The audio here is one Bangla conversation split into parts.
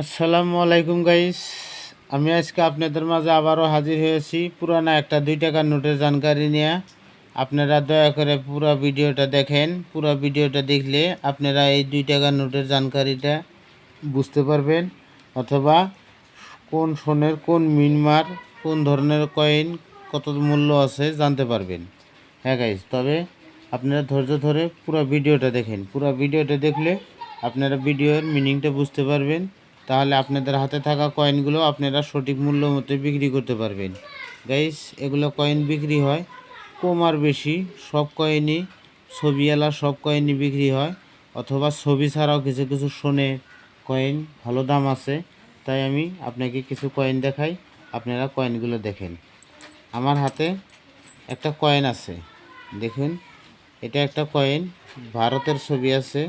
আসসালামু আলাইকুম গাইস আমি আজকে আপনাদের মাঝে আবারও হাজির হয়েছি পুরানা একটা দুই টাকার নোটের জানকারি নিয়ে। আপনারা দয়া করে পুরো ভিডিওটা দেখেন। পুরো ভিডিওটা দেখলে আপনারা এই দুই টাকার নোটের জানকারিটা বুঝতে পারবেন। অথবা কোন সোনের কোন মিনমার কোন ধরনের কয়েন, কত মূল্য আছে জানতে পারবেন। হ্যাঁ গাইস তবে আপনারা ধৈর্য ধরে পুরো ভিডিওটা দেখেন। পুরো ভিডিওটা দেখলে আপনারা ভিডিওর মিনিংটা বুঝতে পারবেন। তাহলে আপনাদের হাতে থাকা কয়েনগুলো আপনারা সঠিক মূল্য মতো বিক্রি করতে পারবেন। গাইস এগুলো কয়েন বিক্রি হয়, কম আর বেশি। সব কয়েনই ছবিওয়ালা, সব কয়েনই বিক্রি হয়, অথবা ছবি ছাড়াও কিছু কিছু শোনে কয়েন ভালো দাম আছে। তাই আমি আপনাকে কিছু কয়েন দেখাই, আপনারা কয়েনগুলো দেখেন। আমার হাতে একটা কয়েন আছে, দেখুন। এটা একটা কয়েন ভারতের ছবি আছে।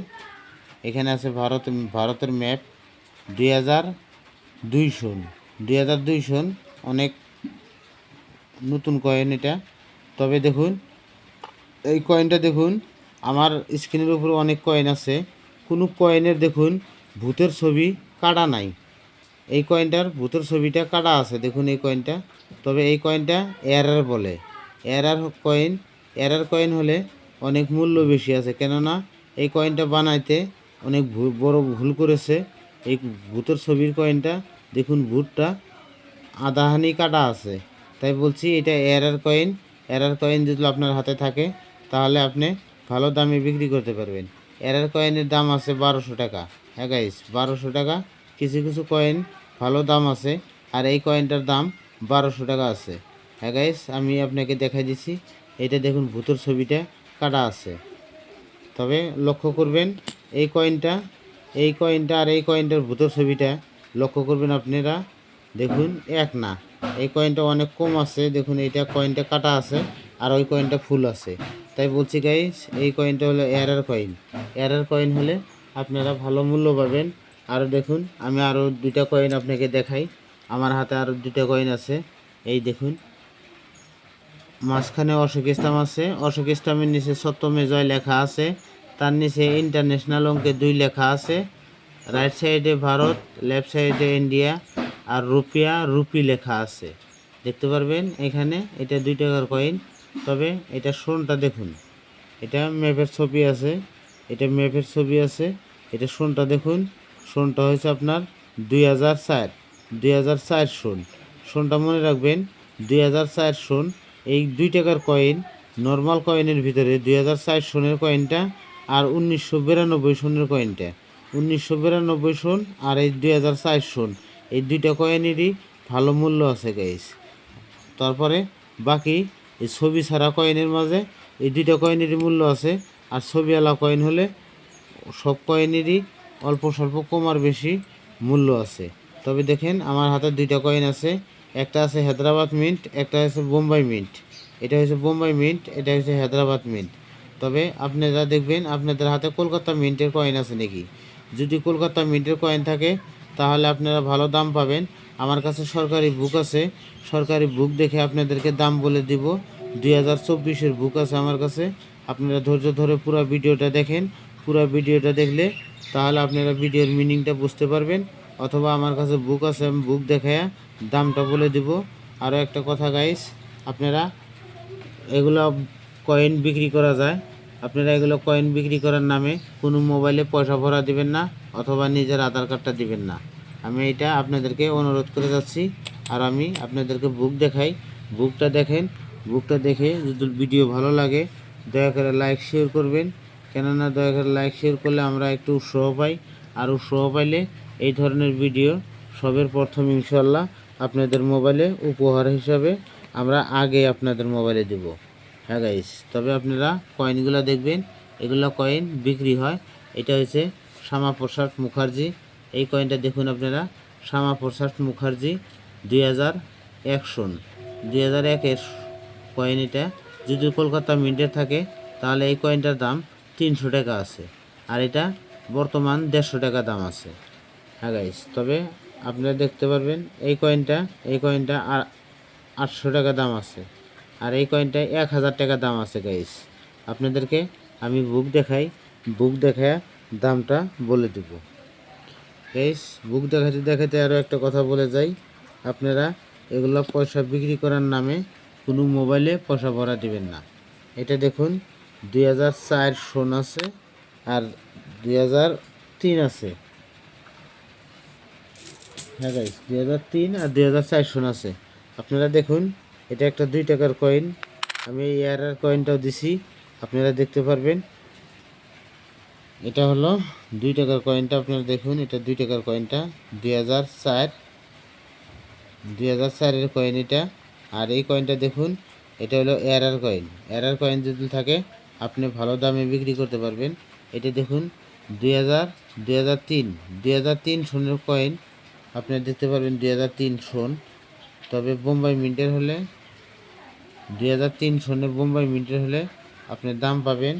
এখানে আছে ভারত, ভারতের ম্যাপ দুই হাজার দুই সন দুই হাজার দুই সন অনেক নতুন কয়েন এটা। তবে দেখুন, এই কয়েনটা দেখুন, আমার স্ক্রিনের উপরে অনেক কয়েন আছে। কোনো কয়েনের দেখুন, ভূতের ছবি কাটা নাই। এই কয়েনটার ভূতের ছবিটা কাটা আছে, দেখুন এই কয়েনটা তবে এই কয়েনটা এরার বলে। এরার কয়েন এরার কয়েন হলে অনেক মূল্য বেশি আছে। কেননা, এই কয়েনটা বানাইতে অনেক বড় ভুল করেছে। এই ভূতের ছবির কয়েনটা দেখুন ভূতটা আধাহানি কাটা আছে। তাই বলছি এটা এরার কয়েন এরার কয়েন যদি আপনার হাতে থাকে, তাহলে আপনি ভালো দামে বিক্রি করতে পারবেন। এরার কয়েনের দাম আছে বারোশো টাকা। হ্যাঁ গাইস বারোশো টাকা। কিছু কিছু কয়েন ভালো দাম আছে, আর এই কয়েনটার দাম বারোশো টাকা আছে। হ্যাঁ গাইস আমি আপনাকে দেখাই দিচ্ছি। এটা দেখুন ভূতের ছবিটা কাটা আছে। তবে লক্ষ্য করবেন, এই কয়েনটা এই কয়েনটা আর এই কয়েনটার ভূতের ছবিটা লক্ষ্য করবেন আপনারা। দেখুন, এক না। এই কয়েনটা অনেক কম আছে। দেখুন, এইটা কয়েনটা কাটা আছে আর ওই কয়েনটা ফুল আছে। তাই বলছি গাইস এই কয়েনটা হলো এরার কয়েন এরার কয়েন হলে আপনারা ভালো মূল্য পাবেন। আর দেখুন, আমি আরও দুইটা কয়েন আপনাকে দেখাই। আমার হাতে আরও দুইটা কয়েন আছে। এই দেখুন, মাঝখানে অশোক ইসলাম আছে। অশোক ইসলামের নিচে সত্যমে জয় লেখা আছে। তার নিচে ইন্টারন্যাশনাল অঙ্কে দুই লেখা আছে। রাইট সাইডে ভারত লেফট সাইডে ইন্ডিয়া আর রুপিয়া রুপি লেখা আছে। দেখতে পারবেন এখানে এটা দুই টাকার কয়েন তবে এটা সোনটা দেখুন। এটা ম্যাপের ছবি আছে, এটা ম্যাপের ছবি আছে, এটা সোনটা দেখুন। সোনটা হয়েছে আপনার দুই হাজার চার দুই হাজার চার সোন। সোনটা মনে রাখবেন, দুই হাজার চার সোন, এই দুই টাকার কয়েন নর্মাল কয়েনের ভিতরে দুই হাজার চার সনের কয়েনটা আর উনিশশো বিরানব্বই সনের কয়েনটা উনিশশো বিরানব্বই সন আর এই দুই হাজার চার সন। এই দুইটা কয়েনেরই ভালো মূল্য আছে গাইস তারপরে বাকি এই ছবি ছাড়া কয়েনের মাঝে এই দুইটা কয়েনেরই মূল্য আছে। আর ছবিওয়ালা কয়েন হলে সব কয়েনেরই অল্প স্বল্প কম আর বেশি মূল্য আছে। তবে দেখেন, আমার হাতে দুইটা কয়েন আছে। একটা আছে হায়দ্রাবাদ মিন্ট একটা আছে বোম্বাই মিন্ট এটা হচ্ছে বোম্বাই মিন্ট এটা হচ্ছে হায়দ্রাবাদ মিন্ট তবে আপনারা দেখবেন, আপনাদের হাতে কলকাতা মিন্টের কয়েন আছে নাকি? যদি কলকাতা মিন্টের কয়েন থাকে, তাহলে আপনারা ভালো দাম পাবেন। আমার কাছে সরকারি বুক আছে। সরকারি বুক দেখে আপনাদেরকে দাম বলে দিব। দুই হাজার চব্বিশের বুক আছে আমার কাছে। আপনারা ধৈর্য ধরে পুরো ভিডিওটা দেখেন। পুরো ভিডিওটা দেখলে তাহলে আপনারা ভিডিওর মিনিংটা বুঝতে পারবেন। অথবা আমার কাছে বুক আছে, আমি বুক দেখায় দামটা বলে দিব। আরও একটা কথা গাইস আপনারা এগুলো কয়েন বিক্রি করা যায়। আপনারা এগুলো কয়েন বিক্রি করার নামে কোনো মোবাইলে পয়সা ভরা দিবেন না অথবা নিজের আধার কার্ডটা দিবেন না। আমি এটা আপনাদেরকে অনুরোধ করে যাচ্ছি। আর আমি আপনাদেরকে বুক দেখাই। বুকটা দেখেন। বুকটা দেখে যদি ভিডিও ভালো লাগে, দয়া করে লাইক শেয়ার করবেন। কেননা দয়া করে লাইক শেয়ার করলে আমরা একটু উৎসাহ পাই। আর উৎসাহ পাইলে এই ধরনের ভিডিও সবের প্রথম ইনশাল্লাহ আপনাদের মোবাইলে উপহার হিসাবে আমরা আগে আপনাদের মোবাইলে দেব। হ্যাঁ গাইস তবে আপনারা কয়েনগুলো দেখবেন, এগুলো কয়েন বিক্রি হয়। এটা হচ্ছে শ্যামাপ্রসাদ মুখার্জি। এই কয়েনটা দেখুন আপনারা শ্যামাপ্রসাদ মুখার্জি, দুই হাজার এক সন দুই হাজার একের কয়েন এটা। যদি কলকাতা মিন্টের থাকে, তাহলে এই কয়েনটার দাম তিনশো টাকা আছে। আর এটা বর্তমান দেড়শো টাকা দাম আছে। হ্যাঁ গাইস তবে আপনারা দেখতে পারবেন, এই কয়েনটা এই কয়েনটা আর আটশো টাকা দাম আছে। আর এই কয়েনটা এক হাজার টাকা দাম আছে গাইস আপনাদেরকে আমি বুক দেখাই বুক দেখায় দামটা বলে দেব। গাইস বুক দেখাতে দেখাতে আরও একটা কথা বলে যাই। আপনারা এগুলো পয়সা বিক্রি করার নামে কোনো মোবাইলে পয়সা ভরা দিবেন না। এটা দেখুন, দুই হাজার চার সন আছে আর দুই হাজার তিন আছে। হ্যাঁ গাইস দুই হাজার তিন আর দুই হাজার চার সন আছে। আপনারা দেখুন এটা একটা দুই টাকার কয়েন আমি এই এয়ারার কয়েনটাও দিছি, আপনারা দেখতে পারবেন। এটা হলো দুই টাকার কয়েনটা আপনারা দেখুন, এটা দুই টাকার কয়েনটা দুই হাজার চার। দুই হাজার চারের কয়েন এটা। আর এই কয়েনটা দেখুন, এটা হলো এরার কয়েন এরার কয়েন যদি থাকে, আপনি ভালো দামে বিক্রি করতে পারবেন। এটা দেখুন, দুই হাজার দুই হাজার তিন। দুই হাজার তিন সনের কয়েন আপনি দেখতে পারবেন দুই হাজার তিন সন তবে বোম্বাই মিন্টের হলে দুই হাজার তিন সনের বোম্বাই মিন্টের হলে আপনি দাম পাবেন।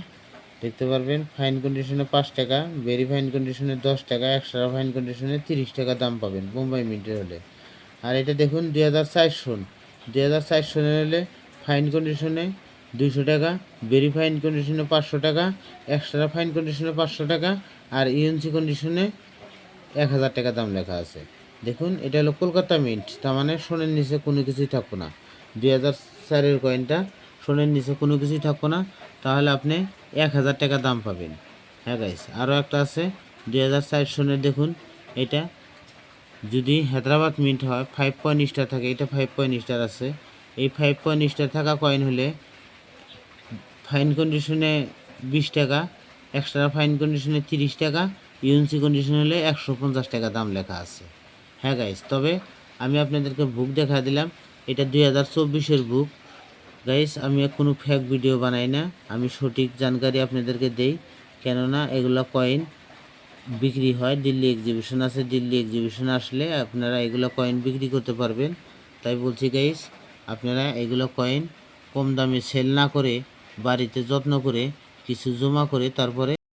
দেখতে পারবেন ফাইন কন্ডিশনে পাঁচ টাকা ভেরি ফাইন কন্ডিশনে দশ টাকা এক্সট্রা ফাইন কন্ডিশনে তিরিশ টাকা দাম পাবেন বোম্বাই মিন্টের হলে। আর এটা দেখুন, দুই হাজার চার সন দুই হাজার চার সনের হলে ফাইন কন্ডিশনে দুইশো টাকা ভেরি ফাইন কন্ডিশনে পাঁচশো টাকা এক্সট্রা ফাইন কন্ডিশনে পাঁচশো টাকা, আর ইউএনসি কন্ডিশনে এক হাজার টাকা দাম লেখা আছে। দেখুন, এটা হলো কলকাতা মিন্ট, তার মানে সোনের নিচে কোনো কিছুই থাকব না। দুই হাজার চারের কয়েনটা সোনের নিচে কোনো কিছুই থাকব না, তাহলে আপনি এক হাজার টাকা দাম পাবেন। হ্যাঁ গাইস আরও একটা আছে, দুই হাজার চার সনের। দেখুন, এটা যদি হায়দ্রাবাদ মিন্ট হয় ফাইভ পয়েন্ট স্টার থাকে, এটা ফাইভ পয়েন্ট স্টার আছে। এই ফাইভ পয়েন্ট স্টার থাকা কয়েন হলে ফাইন কন্ডিশনে বিশ টাকা এক্সট্রা ফাইন কন্ডিশনে তিরিশ টাকা ইউএনসি কন্ডিশন হলে একশো পঞ্চাশ টাকা দাম লেখা আছে। হ্যাঁ গাইস তবে আমি আপনাদেরকে বুক দেখা দিলাম এটা দুই হাজার চব্বিশের বুক গাইস আমি কোনো ফেক ভিডিও বানাই না। আমি সঠিক জানকারি আপনাদেরকে দেই। কেননা এগুলো কয়েন বিক্রি হয়। দিল্লি এক্সিবিশন আছে। দিল্লি এক্সিবিশন আসলে আপনারা এগুলো কয়েন বিক্রি করতে পারবেন। তাই বলছি গাইস আপনারা এগুলো কয়েন কম দামে সেল না করে, বাড়িতে যত্ন করে, কিছু জমা করে, তারপরে